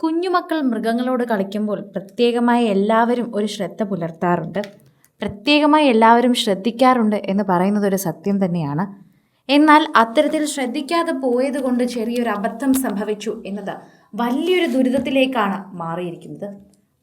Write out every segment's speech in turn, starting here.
കുഞ്ഞുമക്കൾ മൃഗങ്ങളോട് കളിക്കുമ്പോൾ പ്രത്യേകമായി എല്ലാവരും ഒരു ശ്രദ്ധ പുലർത്താറുണ്ട്. പ്രത്യേകമായി എല്ലാവരും ശ്രദ്ധിക്കാറുണ്ട് എന്ന് പറയുന്നത് ഒരു സത്യം തന്നെയാണ്. എന്നാൽ അത്തരത്തിൽ ശ്രദ്ധിക്കാതെ പോയതുകൊണ്ട് ചെറിയൊരു അബദ്ധം സംഭവിച്ചു എന്നത് വലിയൊരു ദുരിതത്തിലേക്കാണ് മാറിയിരിക്കുന്നത്.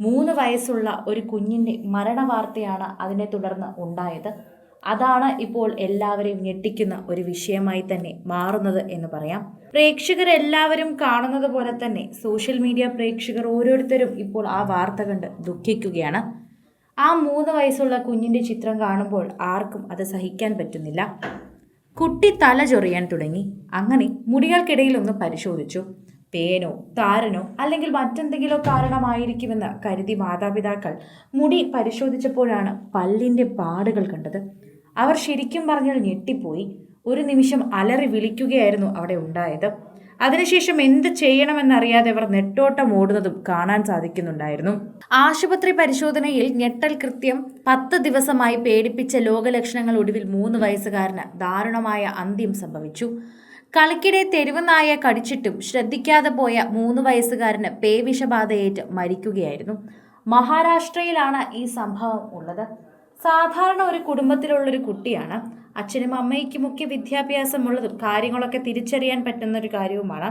മൂന്ന് വയസ്സുള്ള ഒരു കുഞ്ഞിന്റെ മരണവാർത്തയാണ് അതിനെ തുടർന്ന് ഉണ്ടായത്. അതാണ് ഇപ്പോൾ എല്ലാവരെയും ഞെട്ടിക്കുന്ന ഒരു വിഷയമായി തന്നെ മാറുന്നത് എന്ന് പറയാം. പ്രേക്ഷകരെല്ലാവരും കാണുന്നത് പോലെ തന്നെ സോഷ്യൽ മീഡിയ പ്രേക്ഷകർ ഓരോരുത്തരും ഇപ്പോൾ ആ വാർത്ത കണ്ട് ദുഃഖിക്കുകയാണ്. ആ മൂന്ന് വയസ്സുള്ള കുഞ്ഞിന്റെ ചിത്രം കാണുമ്പോൾ ആർക്കും അത് സഹിക്കാൻ പറ്റുന്നില്ല. കുട്ടി തല ചൊറിയാൻ തുടങ്ങി. അങ്ങനെ മുടികൾക്കിടയിൽ ഒന്ന് പരിശോധിച്ചു. പേനോ താരനോ അല്ലെങ്കിൽ മറ്റെന്തെങ്കിലോ കാരണമായിരിക്കുമെന്ന് കരുതി മാതാപിതാക്കൾ മുടി പരിശോധിച്ചപ്പോഴാണ് പല്ലിന്റെ പാടുകൾ കണ്ടത്. അവർ ശരിക്കും പറഞ്ഞാൽ ഞെട്ടിപ്പോയി. ഒരു നിമിഷം അലറി വിളിക്കുകയായിരുന്നു അവിടെ ഉണ്ടായത്. അതിനുശേഷം എന്ത് ചെയ്യണമെന്നറിയാതെ അവർ നെട്ടോട്ടം ഓടുന്നതും കാണാൻ സാധിക്കുന്നുണ്ടായിരുന്നു. ആശുപത്രി പരിശോധനയിൽ ഞെട്ടൽ കൃത്യം പത്ത് ദിവസമായി പേടിപ്പിച്ച ലോകലക്ഷണങ്ങൾ ഒടുവിൽ മൂന്ന് വയസ്സുകാരന് ദാരുണമായ അന്ത്യം സംഭവിച്ചു. കളിക്കിടെ തെരുവ് നായ കടിച്ചിട്ടും ശ്രദ്ധിക്കാതെ പോയ മൂന്ന് വയസ്സുകാരന് പേവിഷബാധയേറ്റ് മരിക്കുകയായിരുന്നു. മഹാരാഷ്ട്രയിലാണ് ഈ സംഭവം ഉള്ളത്. സാധാരണ ഒരു കുടുംബത്തിലുള്ളൊരു കുട്ടിയാണ്. അച്ഛനും അമ്മയ്ക്കുമൊക്കെ വിദ്യാഭ്യാസമുള്ളതും കാര്യങ്ങളൊക്കെ തിരിച്ചറിയാൻ പറ്റുന്ന ഒരു കാര്യവുമാണ്.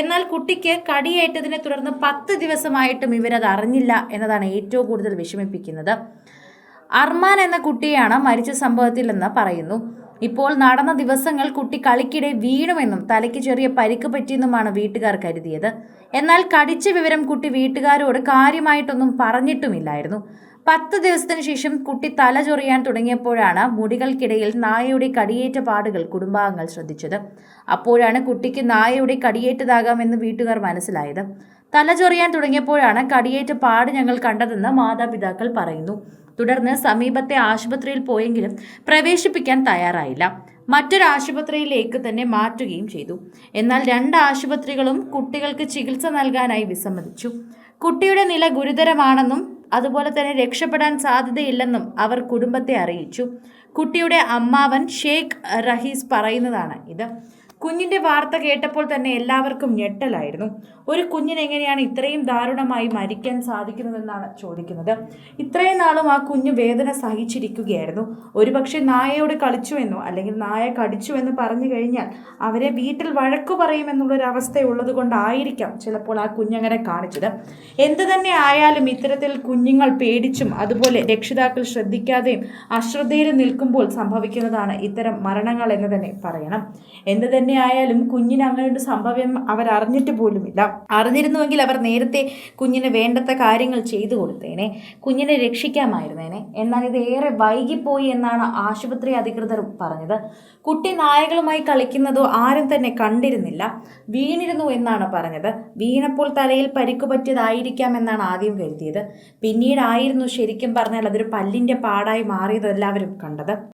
എന്നാൽ കുട്ടിക്ക് കടിയേറ്റതിനെ തുടർന്ന് പത്ത് ദിവസമായിട്ടും ഇവരത് അറിഞ്ഞില്ല എന്നതാണ് ഏറ്റവും കൂടുതൽ വിഷമിപ്പിക്കുന്നത്. അർമാൻ എന്ന കുട്ടിയാണ് മരിച്ച സംഭവത്തിൽ എന്ന് പറയുന്നു. ഇപ്പോൾ നടന്ന ദിവസങ്ങൾ കുട്ടി കളിക്കിടെ വീണുമെന്നും തലയ്ക്ക് ചെറിയ പരിക്ക് പറ്റിയെന്നുമാണ് വീട്ടുകാർ കരുതിയത്. എന്നാൽ കടിച്ച വിവരം കുട്ടി വീട്ടുകാരോട് കാര്യമായിട്ടൊന്നും പറഞ്ഞിട്ടുമില്ലായിരുന്നു. പത്ത് ദിവസത്തിന് ശേഷം കുട്ടി തല ചൊറിയാൻ തുടങ്ങിയപ്പോഴാണ് മുടികൾക്കിടയിൽ നായയുടെ കടിയേറ്റ പാടുകൾ കുടുംബാംഗങ്ങൾ ശ്രദ്ധിച്ചത്. അപ്പോഴാണ് കുട്ടിക്ക് നായയുടെ കടിയേറ്റതാകാമെന്ന് വീട്ടുകാർ മനസ്സിലായത്. തല ചൊറിയാൻ തുടങ്ങിയപ്പോഴാണ് കടിയേറ്റ പാട് ഞങ്ങൾ കണ്ടതെന്ന് മാതാപിതാക്കൾ പറയുന്നു. തുടർന്ന് സമീപത്തെ ആശുപത്രിയിൽ പോയെങ്കിലും പ്രവേശിപ്പിക്കാൻ തയ്യാറായില്ല. മറ്റൊരു ആശുപത്രിയിലേക്ക് തന്നെ മാറ്റുകയും ചെയ്തു. എന്നാൽ രണ്ട് ആശുപത്രികളും കുട്ടികൾക്ക് ചികിത്സ നൽകാനായി വിസമ്മതിച്ചു. കുട്ടിയുടെ നില ഗുരുതരമാണെന്നും അതുപോലെ തന്നെ രക്ഷപ്പെടാൻ സാധ്യതയില്ലെന്നും അവർ കുടുംബത്തെ അറിയിച്ചു. കുട്ടിയുടെ അമ്മാവൻ ഷെയ്ഖ് റഹീസ് പറയുന്നതാണ് ഇത്. കുഞ്ഞിന്റെ വാർത്ത കേട്ടപ്പോൾ തന്നെ എല്ലാവർക്കും ഞെട്ടലായിരുന്നു. ഒരു കുഞ്ഞിന് എങ്ങനെയാണ് ഇത്രയും ദാരുണമായി മരിക്കാൻ സാധിക്കുന്നതെന്നാണ് ചോദിക്കുന്നത്. ഇത്രയും നാളും ആ കുഞ്ഞ് വേദന സഹിച്ചിരിക്കുകയായിരുന്നു. ഒരുപക്ഷെ നായയോട് കളിച്ചുവെന്നോ അല്ലെങ്കിൽ നായ കടിച്ചുവെന്ന് പറഞ്ഞു കഴിഞ്ഞാൽ അവരെ വീട്ടിൽ വഴക്കു പറയുമെന്നുള്ളൊരവസ്ഥ ഉള്ളത് കൊണ്ടായിരിക്കാം ചിലപ്പോൾ ആ കുഞ്ഞങ്ങനെ കാണിച്ചത്. എന്ത് തന്നെ ആയാലും ഇത്തരത്തിൽ കുഞ്ഞുങ്ങൾ പേടിച്ചും അതുപോലെ രക്ഷിതാക്കൾ ശ്രദ്ധിക്കാതെയും അശ്രദ്ധയിൽ നിൽക്കുമ്പോൾ സംഭവിക്കുന്നതാണ് ഇത്തരം മരണങ്ങൾ എന്ന് തന്നെ പറയണം. എന്ത് തന്നെ ആയാലും കുഞ്ഞിന് അങ്ങനെ ഒരു സംഭവം അവർ അറിഞ്ഞിട്ട് പോലുമില്ല. അറിഞ്ഞിരുന്നുവെങ്കിൽ അവർ നേരത്തെ കുഞ്ഞിന് വേണ്ടത്ത കാര്യങ്ങൾ ചെയ്തു കൊടുത്തേനെ. കുഞ്ഞിനെ രക്ഷിക്കാമായിരുന്നേനെ. എന്നാൽ ഇത് ഏറെ വൈകിപ്പോയി എന്നാണ് ആശുപത്രി അധികൃതർ പറഞ്ഞത്. കുട്ടി നായകളുമായി കളിക്കുന്നതോ ആരും തന്നെ കണ്ടിരുന്നില്ല. വീണിരുന്നു എന്നാണ് പറഞ്ഞത്. വീണപ്പോൾ തലയിൽ പരിക്കു പറ്റിയതായിരിക്കാം എന്നാണ് ആദ്യം കരുതിയത്. പിന്നീടായിരുന്നു ശരിക്കും പറഞ്ഞാൽ അതൊരു പല്ലിന്റെ പാടായി മാറിയത് എല്ലാവരും കണ്ടത്.